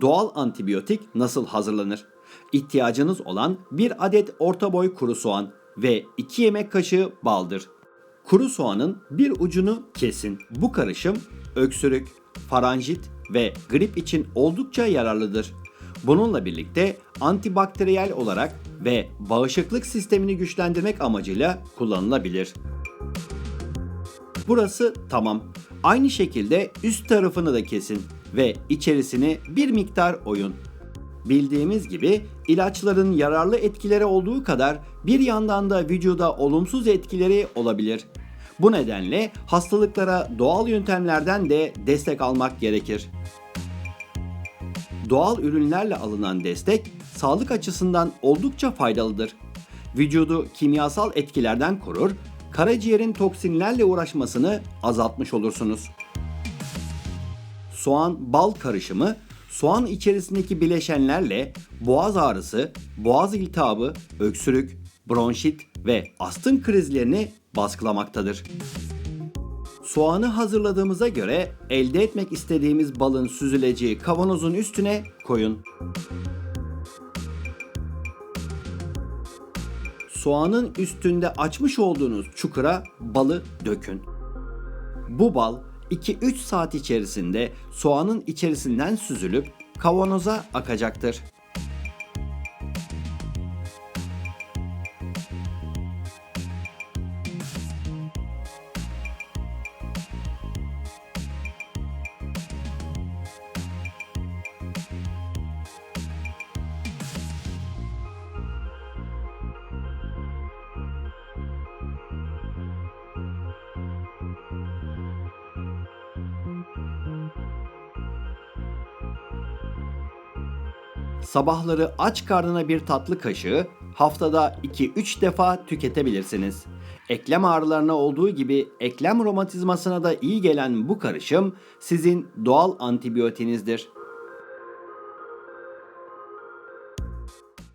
Doğal antibiyotik nasıl hazırlanır? İhtiyacınız olan bir adet orta boy kuru soğan ve 2 yemek kaşığı baldır. Kuru soğanın bir ucunu kesin. Bu karışım öksürük, faranjit ve grip için oldukça yararlıdır. Bununla birlikte antibakteriyel olarak ve bağışıklık sistemini güçlendirmek amacıyla kullanılabilir. Burası tamam. Aynı şekilde üst tarafını da kesin ve içerisini bir miktar oyun. Bildiğimiz gibi ilaçların yararlı etkileri olduğu kadar bir yandan da vücuda olumsuz etkileri olabilir. Bu nedenle hastalıklara doğal yöntemlerden de destek almak gerekir. Doğal ürünlerle alınan destek sağlık açısından oldukça faydalıdır. Vücudu kimyasal etkilerden korur, karaciğerin toksinlerle uğraşmasını azaltmış olursunuz. Soğan bal karışımı soğan içerisindeki bileşenlerle boğaz ağrısı, boğaz iltihabı, öksürük, bronşit ve astım krizlerini baskılamaktadır. Soğanı hazırladığımıza göre elde etmek istediğimiz balın süzüleceği kavanozun üstüne koyun. Soğanın üstünde açmış olduğunuz çukura balı dökün. Bu bal 2-3 saat içerisinde soğanın içerisinden süzülüp kavanoza akacaktır. Sabahları aç karnına bir tatlı kaşığı haftada 2-3 defa tüketebilirsiniz. Eklem ağrılarına olduğu gibi eklem romatizmasına da iyi gelen bu karışım sizin doğal antibiyotinizdir.